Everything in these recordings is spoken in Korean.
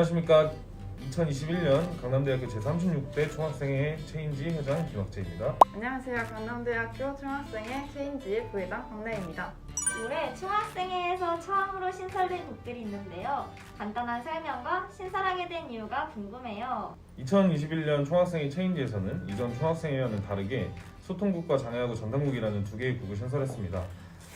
안녕하십니까. 2021년 강남대학교 제36대 총학생회 체인지 회장 김학재입니다. 안녕하세요. 강남대학교 중학생회 체인지 부회장 박래입니다. 올해 중학생회에서 처음으로 신설된 곡들이 있는데요. 간단한 설명과 신설하게 된 이유가 궁금해요. 2021년 총학생회 체인지에서는 이전 총학생회와는 다르게 소통국과 장애하고 전담국이라는 두 개의 국을 신설했습니다.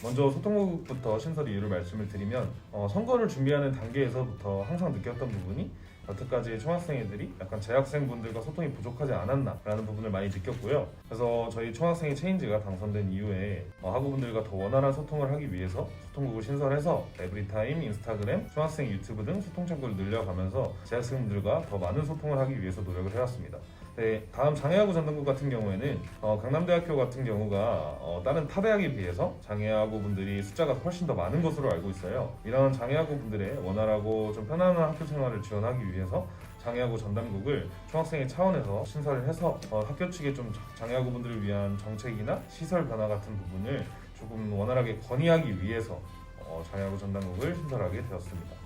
먼저 소통국부터 신설 이유를 말씀을 드리면 어, 선거를 준비하는 단계에서부터 항상 느꼈던 부분이 여태까지 총학생회들이 약간 재학생분들과 소통이 부족하지 않았나라는 부분을 많이 느꼈고요. 그래서 저희 총학생회 체인지가 당선된 이후에 어, 학우분들과 더 원활한 소통을 하기 위해서 소통국을 신설해서 에브리타임, 인스타그램, 총학생 유튜브 등 소통 창구를 늘려가면서 재학생분들과 더 많은 소통을 하기 위해서 노력을 해왔습니다. 네, 다음 장애하고 전담국 같은 경우에는 어, 강남대학교 같은 경우가 어, 다른 타 대학에 비해서 장애하고 분들이 숫자가 훨씬 더 많은 것으로 알고 있어요. 이런 장애하고 분들의 원활하고 좀 편안한 학교 생활을 지원하기 위해서 장애하고 전담국을 총학생회 차원에서 신설을 해서 어, 학교 측에 좀 장애하고 분들을 위한 정책이나 시설 변화 같은 부분을 조금 원활하게 건의하기 위해서 어, 장애하고 전담국을 신설하게 되었습니다.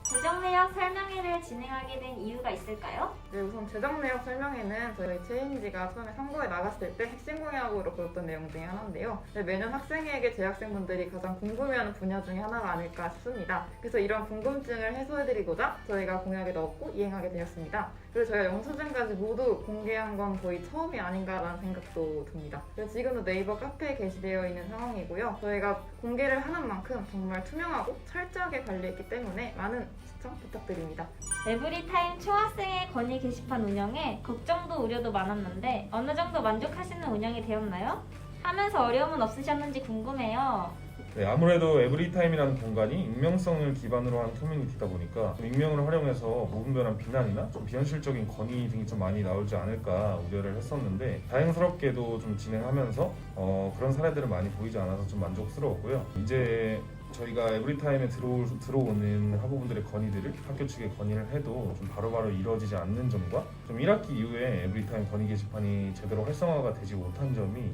내역 설명회를 진행하게 된 이유가 있을까요? 네, 우선 제작 내역 설명에는 저희 체인지가 처음에 선거에 나갔을 때 핵심 공약으로 보였던 내용 중에 하나인데요. 네, 매년 학생에게 재학생분들이 가장 궁금해하는 분야 중에 하나가 아닐까 싶습니다. 그래서 이런 궁금증을 해소해드리고자 저희가 공약에 넣었고 이행하게 되었습니다. 그리고 저희가 영수증까지 모두 공개한 건 거의 처음이 아닌가라는 생각도 듭니다. 그래서 지금도 네이버 카페에 게시되어 있는 상황이고요. 저희가 공개를 하는 만큼 정말 투명하고 철저하게 관리했기 때문에 많은 시청 부탁드립니다. 에브리타임 총학생회 건의 게시판 운영에 걱정도 우려도 많았는데 어느 정도 만족하시는 운영이 되었나요? 하면서 어려움은 없으셨는지 궁금해요. 네, 아무래도 에브리타임이라는 공간이 익명성을 기반으로 한 커뮤니티다 보니까 좀 익명을 활용해서 무분별한 비난이나 좀 비현실적인 건의 등이 좀 많이 나오지 않을까 우려를 했었는데 다행스럽게도 좀 진행하면서 어, 그런 사례들은 많이 보이지 않아서 좀 만족스러웠고요. 이제 저희가 에브리타임에 들어올, 들어오는 학우분들의 건의들을 학교 측에 건의를 해도 좀 바로바로 이루어지지 않는 점과 좀 1학기 이후에 에브리타임 건의 게시판이 제대로 활성화가 되지 못한 점이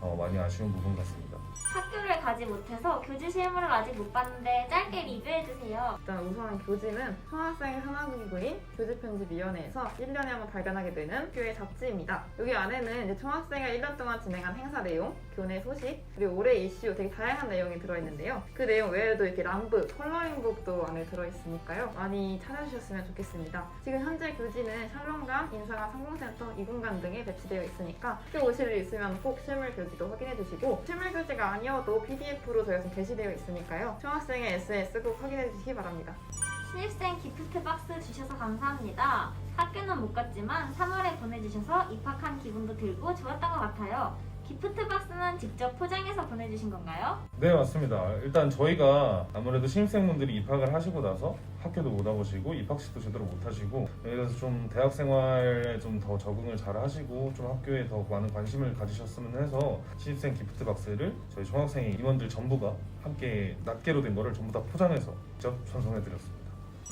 어, 많이 아쉬운 부분 같습니다. 학교를 가지 못해서 교재 실물을 아직 못 봤는데 짧게 리뷰해주세요. 일단 우선 교지는 총학생 하나국인 교직편집위원회에서 1년에 한번 발간하게 되는 학교의 잡지입니다. 여기 안에는 이제 총학생이 1년 동안 진행한 행사 내용, 교내 소식, 그리고 올해 이슈 되게 다양한 내용이 들어있는데요. 그 내용 외에도 이렇게 람브, 컬러링북도 안에 들어있으니까요. 많이 찾아주셨으면 좋겠습니다. 지금 현재 교지는 샬롬관, 인사관 상공센터, 이군관 등에 배치되어 있으니까 학교 오실 일 있으면 꼭 실물 교지도 확인해 주시고 실물 교지가 아니어도 PDF로 저희가 지금 게시되어 있으니까요. 총학생의 SNS 꼭 확인해 주시기 바랍니다. 신입생 기프트 박스 주셔서 감사합니다. 학교는 못 갔지만 3월에 보내주셔서 입학한 기분도 들고 좋았던 것 같아요. 기프트 박스는 직접 포장해서 보내주신 건가요? 네 맞습니다. 일단 저희가 아무래도 신입생분들이 입학을 하시고 나서 학교도 못 와보시고 입학식도 제대로 못 하시고 그래서 좀 대학 생활에 좀 더 적응을 잘 하시고 좀 학교에 더 많은 관심을 가지셨으면 해서 신입생 기프트 박스를 저희 총학생 임원들 전부가 함께 낱개로 된 거를 전부 다 포장해서 직접 전송해 드렸습니다.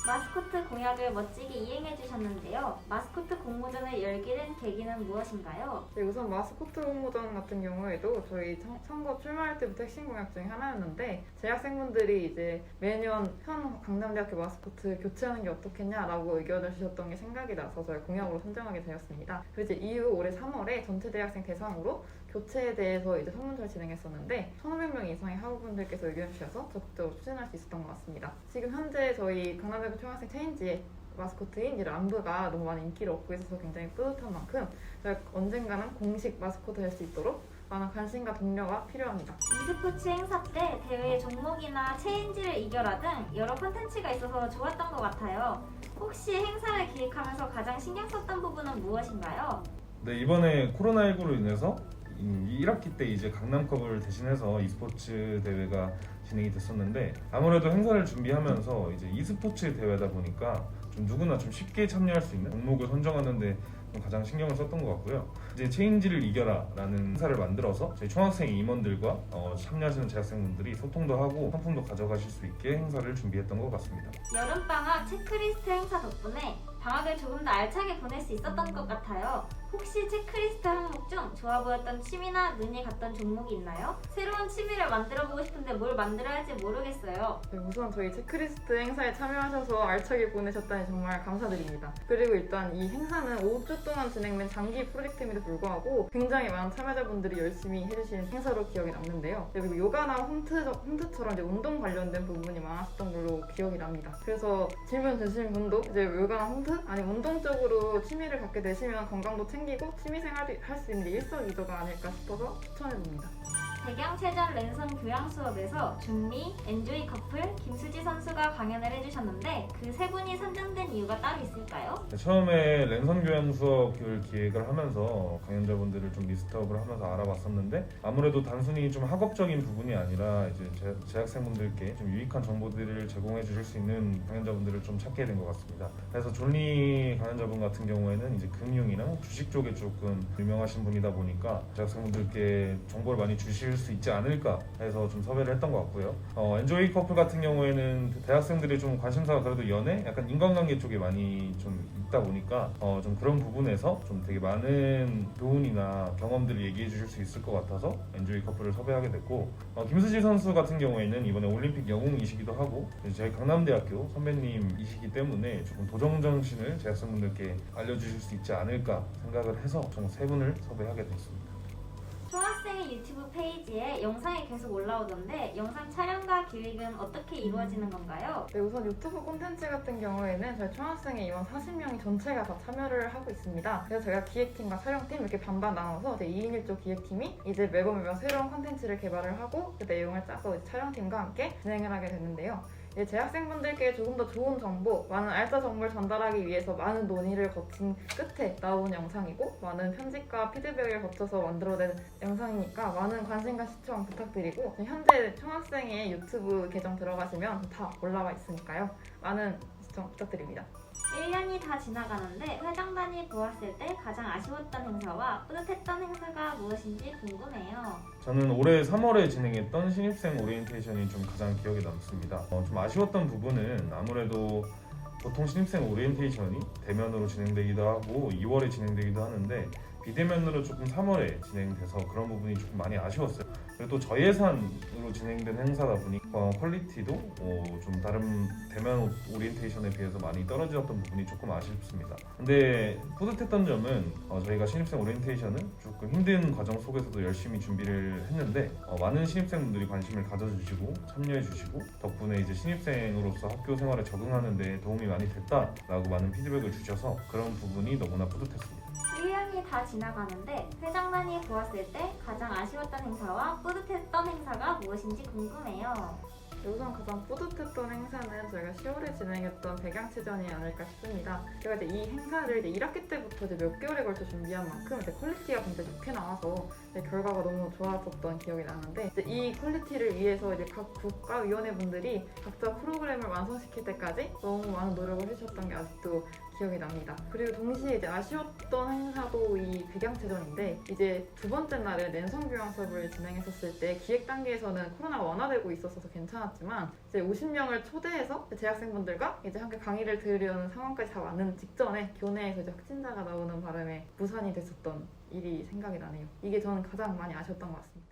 마스코트 공약을 멋지게 이행해 주셨는데요. 마스코트 공모전을 열게 된 계기는 무엇인가요? 네, 우선 마스코트 공모전 같은 경우에도 저희 선- 선거 출마할 때부터 핵심 공약 중에 하나였는데 재학생분들이 이제 매년 현 강남대학교 마스코트 교체하는 게 어떻겠냐라고 의견을 주셨던 게 생각이 나서 저희 공약으로 선정하게 되었습니다. 그리고 이제 이후 올해 3월에 전체 대학생 대상으로 교체에 대해서 이제 설문조사를 진행했었는데 1,500명 이상의 학우분들께서 의견 주셔서 적극적으로 추진할 수 있었던 것 같습니다. 지금 현재 저희 강남대학교 총학생 체인지에 마스코트인 람브가 너무 많은 인기를 얻고 있어서 굉장히 뿌듯한 만큼 저희가 언젠가는 공식 마스코트 할 수 있도록 많은 관심과 동료가 필요합니다. e스포츠 행사 때 대회 종목이나 체인지를 이겨라 등 여러 콘텐츠가 있어서 좋았던 것 같아요. 혹시 행사를 기획하면서 가장 신경 썼던 부분은 무엇인가요? 네 이번에 코로나19로 인해서 1학기 때 이제 강남컵을 대신해서 e스포츠 대회가 진행이 됐었는데 아무래도 행사를 준비하면서 이제 e스포츠 대회다 보니까 좀 누구나 좀 쉽게 참여할 수 있는 종목을 선정하는데 좀 가장 신경을 썼던 것 같고요. 이제 체인지를 이겨라 라는 행사를 만들어서 저희 총학생 임원들과 어, 참여하시는 재학생분들이 소통도 하고 상품도 가져가실 수 있게 행사를 준비했던 것 같습니다. 여름방학 체크리스트 행사 덕분에 방학을 조금 더 알차게 보낼 수 있었던 것 같아요. 혹시 체크리스트 항목 중 좋아 보였던 취미나 눈이 갔던 종목이 있나요? 새로운 취미를 만들어 보고 싶은데 뭘 만들어야 할지 모르겠어요. 네, 우선 저희 체크리스트 행사에 참여하셔서 알차게 보내셨다니 정말 감사드립니다. 그리고 일단 이 행사는 5주 동안 진행된 장기 프로젝트임에도 불구하고 굉장히 많은 참여자분들이 열심히 해주신 행사로 기억이 남는데요. 네, 그리고 요가나 홈트, 홈트처럼 이제 운동 관련된 부분이 많았던 걸로 기억이 납니다. 그래서 질문 주신 분도 이제 요가나 홈트 아니면 운동 쪽으로 취미를 갖게 되시면 건강도 챙 기고 취미생활도 할 수 있는 게 일석이조가 아닐까 싶어서 추천해봅니다. 대경체전 랜선 교양 수업에서 준미, 엔조이 커플, 김수지 선수가 강연을 해주셨는데 그 세 분이 선정된 이유가 따로 있을까요? 처음에 랜선 교양 수업을 기획을 하면서 강연자분들을 좀 리스트업을 하면서 알아봤었는데 아무래도 단순히 좀 학업적인 부분이 아니라 이제 재- 재학생분들께 좀 유익한 정보들을 제공해 주실 수 있는 강연자분들을 좀 찾게 된 것 같습니다. 그래서 존리 강연자분 같은 경우에는 이제 금융이나 주식 쪽에 조금 유명하신 분이다 보니까 재학생분들께 정보를 많이 주실 수 있지 않을까 해서 좀 섭외를 했던 것 같고요. 어, 엔조이 커플 같은 경우에는 대학생들이 좀 관심사가 그래도 연애, 약간 인간관계 쪽에 많이 좀 있다 보니까 어, 좀 그런 부분에서 좀 되게 많은 교훈이나 경험들을 얘기해 주실 수 있을 것 같아서 엔조이 커플을 섭외하게 됐고 어, 김수지 선수 같은 경우에는 이번에 올림픽 영웅이시기도 하고 저희 강남대학교 선배님이시기 때문에 조금 도정 정신을 재학생분들께 알려주실 수 있지 않을까 생각을 해서 총 세 분을 섭외하게 됐습니다. 유튜브 페이지에 영상이 계속 올라오던데 영상 촬영과 기획은 어떻게 이루어지는 건가요? 네, 우선 유튜브 콘텐츠 같은 경우에는 저희 총학생의 임원 40명이 전체가 다 참여를 하고 있습니다. 그래서 저희가 기획팀과 촬영팀 이렇게 반반 나눠서 이제 2인 1조 기획팀이 이제 매번 매번 새로운 콘텐츠를 개발을 하고 그 내용을 짜서 촬영팀과 함께 진행을 하게 됐는데요. 이제 재학생분들께 조금 더 좋은 정보, 많은 알짜 정보를 전달하기 위해서 많은 논의를 거친 끝에 나온 영상이고 많은 편집과 피드백을 거쳐서 만들어낸 영상이니까 많은 관심과 시청 부탁드리고 현재 총학생의 유튜브 계정 들어가시면 다 올라와 있으니까요. 많은 시청 부탁드립니다. 1년이 다 지나가는데 회장단이 보았을 때 가장 아쉬웠던 행사와 뿌듯했던 행사가 무엇인지 궁금해요. 저는 올해 3월에 진행했던 신입생 오리엔테이션이 좀 가장 기억에 남습니다. 어, 좀 아쉬웠던 부분은 아무래도 보통 신입생 오리엔테이션이 대면으로 진행되기도 하고 2월에 진행되기도 하는데 비대면으로 조금 3월에 진행돼서 그런 부분이 조금 많이 아쉬웠어요. 그리고 또 저예산으로 진행된 행사다 보니 어, 퀄리티도 어, 좀 다른 대면 오리엔테이션에 비해서 많이 떨어졌던 부분이 조금 아쉽습니다. 근데 뿌듯했던 점은 어, 저희가 신입생 오리엔테이션은 조금 힘든 과정 속에서도 열심히 준비를 했는데 어, 많은 신입생분들이 관심을 가져주시고 참여해주시고 덕분에 이제 신입생으로서 학교 생활에 적응하는 데 도움이 많이 됐다라고 많은 피드백을 주셔서 그런 부분이 너무나 뿌듯했습니다. 1년이 다 지나가는데 회장단이 보았을 때 가장 아쉬웠던 행사와 뿌듯했던 행사가 무엇인지 궁금해요. 우선 가장 뿌듯했던 행사는 저희가 10월에 진행했던 백양체전이 아닐까 싶습니다. 제가 이제 이 행사를 이제 1학기 때부터 이제 몇 개월에 걸쳐 준비한 만큼 이제 퀄리티가 굉장히 좋게 나와서 결과가 너무 좋았었던 기억이 나는데 이 퀄리티를 위해서 이제 각 국가위원회 분들이 각자 프로그램을 완성시킬 때까지 너무 많은 노력을 해주셨던 게 아직도 기억이 납니다. 그리고 동시에 이제 아쉬웠던 행사도 이 백양체전인데 이제 두 번째 날에 랜선 교양 수업을 진행했었을 때 기획 단계에서는 코로나가 완화되고 있었어서 괜찮았지만 이제 50명을 초대해서 재학생분들과 이제 함께 강의를 들으려는 상황까지 다 왔는 직전에 교내에서 이제 확진자가 나오는 바람에 무산이 됐었던 일이 생각이 나네요. 이게 저는 가장 많이 아쉬웠던 것 같습니다.